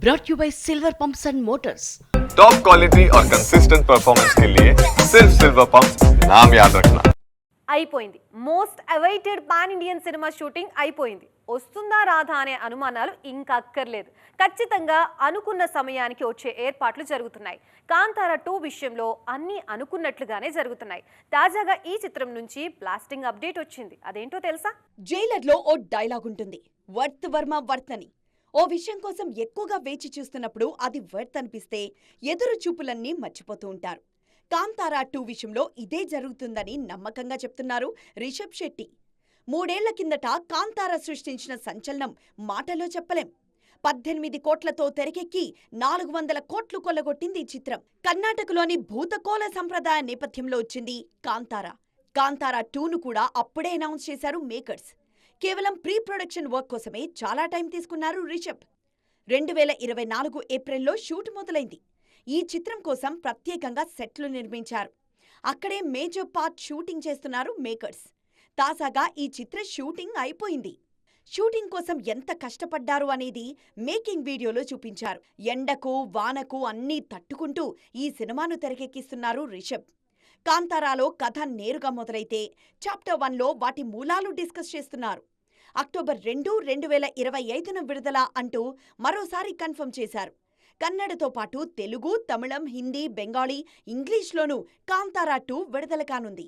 brought to you by Silver Pumps and Motors. Top quality और consistent performance के लिए सिर्फ सिल्वर पंप नाम याद रखना అయిపోయింది most awaited pan Indian cinema shooting అయిపోయింది వస్తుందా రాదా అనే అనుమానాలు ఇంకా అక్కర్లేదు ఖచ్చితంగా అనుకున్న సమయానికి వచ్చే ఏర్పాట్లు జరుగుతున్నాయి కాంతార టూ విషయంలో అన్నీ అనుకున్నట్లుగానే జరుగుతున్నాయి తాజాగా ఈ చిత్రం నుంచి బ్లాస్టింగ్ అప్డేట్ వచ్చింది అదేంటో తెలుసా జైలర్లో ఓ డైలాగ్ ఉంటుంది వర్త్ వర్మ వర్త్ అని ఓ విషయం కోసం ఎక్కువగా వేచి చూస్తున్నప్పుడు అది వర్త్ అనిపిస్తే ఎదురు చూపులన్నీ మర్చిపోతూ ఉంటారు. కాంతారా టూ విషయంలో ఇదే జరుగుతుందని నమ్మకంగా చెప్తున్నారు రిషబ్ శెట్టి. మూడేళ్ళ కిందట కాంతార సృష్టించిన సంచలనం మాటలో చెప్పలేం. పద్దెనిమిది కోట్లతో తెరకెక్కి నాలుగు వందల కోట్లు కొల్లగొట్టింది ఈ చిత్రం. కర్ణాటకలోని భూతకోల సంప్రదాయ నేపథ్యంలో వచ్చింది కాంతారా. కాంతారా టూను కూడా అప్పుడే అనౌన్స్ చేశారు మేకర్స్. కేవలం ప్రీ ప్రొడక్షన్ వర్క్ కోసమే చాలా టైం తీసుకున్నారు రిషబ్. రెండు వేల ఇరవై నాలుగు ఏప్రిల్లో షూట్ మొదలైంది. ఈ చిత్రం కోసం ప్రత్యేకంగా సెట్లు నిర్మించారు. అక్కడే మేజర్ పార్ట్ షూటింగ్ చేస్తున్నారు మేకర్స్. తాజాగా ఈ చిత్ర షూటింగ్ అయిపోయింది. షూటింగ్ కోసం ఎంత కష్టపడ్డారు అనేది మేకింగ్ వీడియోలో చూపించారు. ఎండకు వానకు అన్నీ తట్టుకుంటూ ఈ సినిమాను తెరకెక్కిస్తున్నారు రిషబ్. కాంతారాలో కథ నేరుగా మొదలైతే చాప్టర్ వన్లో వాటి మూలాలు డిస్కస్ చేస్తున్నారు. అక్టోబర్ రెండు రెండు వేల ఇరవై ఐదున విడుదల అంటూ మరోసారి కన్ఫర్మ్ చేశారు. కన్నడతో పాటు తెలుగు తమిళం హిందీ బెంగాలీ ఇంగ్లీష్లోనూ కాంతారా టూ విడుదల కానుంది.